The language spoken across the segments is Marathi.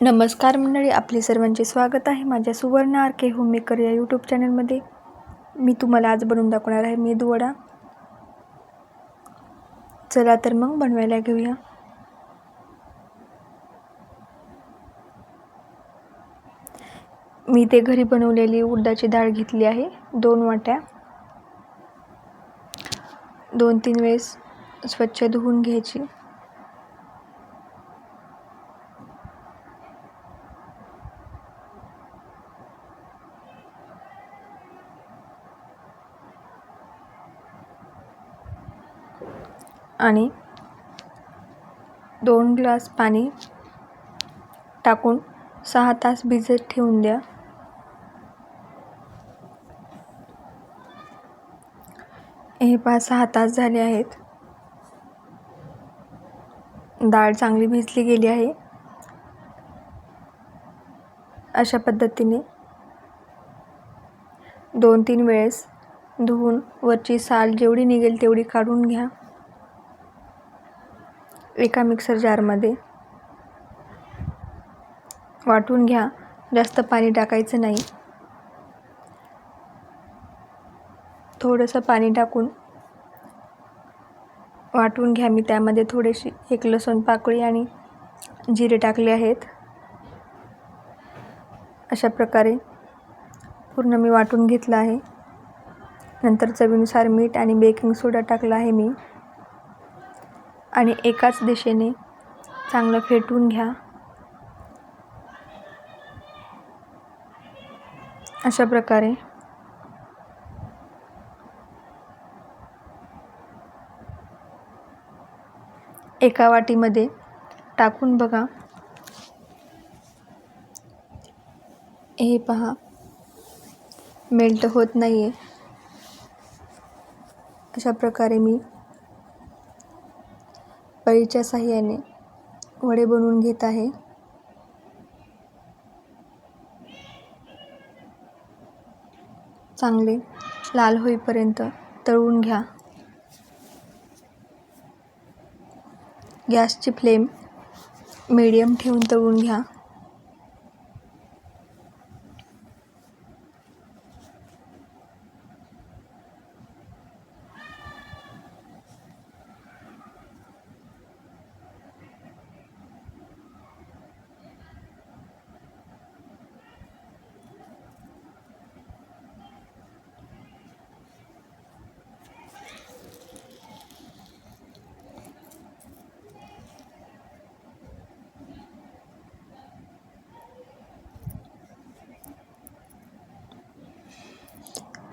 नमस्कार मंडळी आपले सर्वांचे स्वागत आहे माझ्या सुवर्ण आर के होममेकर या यूट्यूब चॅनलमध्ये मी तुम्हाला आज बनवून दाखवणार आहे मेदूवडा. चला तर मग बनवायला घेऊया. मी ते घरी बनवलेली उडदाची डाळ घेतली आहे दोन वाट्या. दोन तीन वेळेस स्वच्छ धुवून घ्यायची. आणि दोन ग्लास पाणी टाकून सहा तास भिजत ठेवून द्या. हे पहा सहा तास झाले आहेत. डाळ चांगली भिजली गेली आहे. अशा पद्धतीने दोन तीन वेळेस धुवून वरची साल जेवढी निघेल तेवढी काढून घ्या. एका मिक्सर जारमध्ये वाटून घ्या. जास्त पाणी टाकायचं नाही. थोडंसं पाणी टाकून वाटून घ्या. मी त्यामध्ये थोडीशी एक लसूण पाकळी आणि जिरे टाकले आहेत. अशा प्रकारे पूर्ण मी वाटून घेतलं आहे. नंतर चवीनुसार मीठ आणि बेकिंग सोडा टाकला आहे मी. आणि एकाच दिशेने चांगलं फेटून घ्या. अशा प्रकारे. एका वाटीमध्ये टाकून बघा. हे पहा. मेल्ट होत नाही आहे अशा प्रकारे मी पळीच्या साह्याने वडे बनवून घेत आहे. चांगले लाल होईपर्यंत तळून घ्या. गॅसची फ्लेम मीडियम ठेवून तळून घ्या.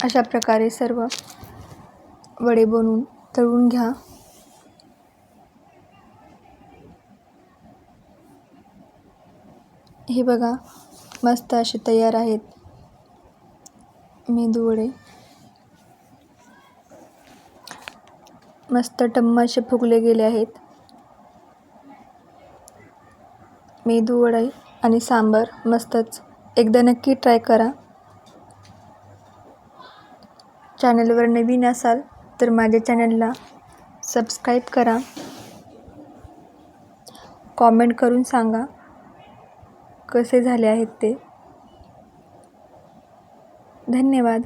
अशा प्रकारे सर्व वडे बनवून तळून घ्या. हे बघा मस्त असे तयार आहेत मेदू वडे. मस्त टम्म असे फुगले गेले आहेत. मेदू वडे आणि सांबार मस्तच. एकदा नक्की ट्राय करा. चॅनलवर नवीन असाल तर माझ्या चॅनलला सबस्क्राईब करा. कॉमेंट करून सांगा कसे झाले आहेत ते. धन्यवाद.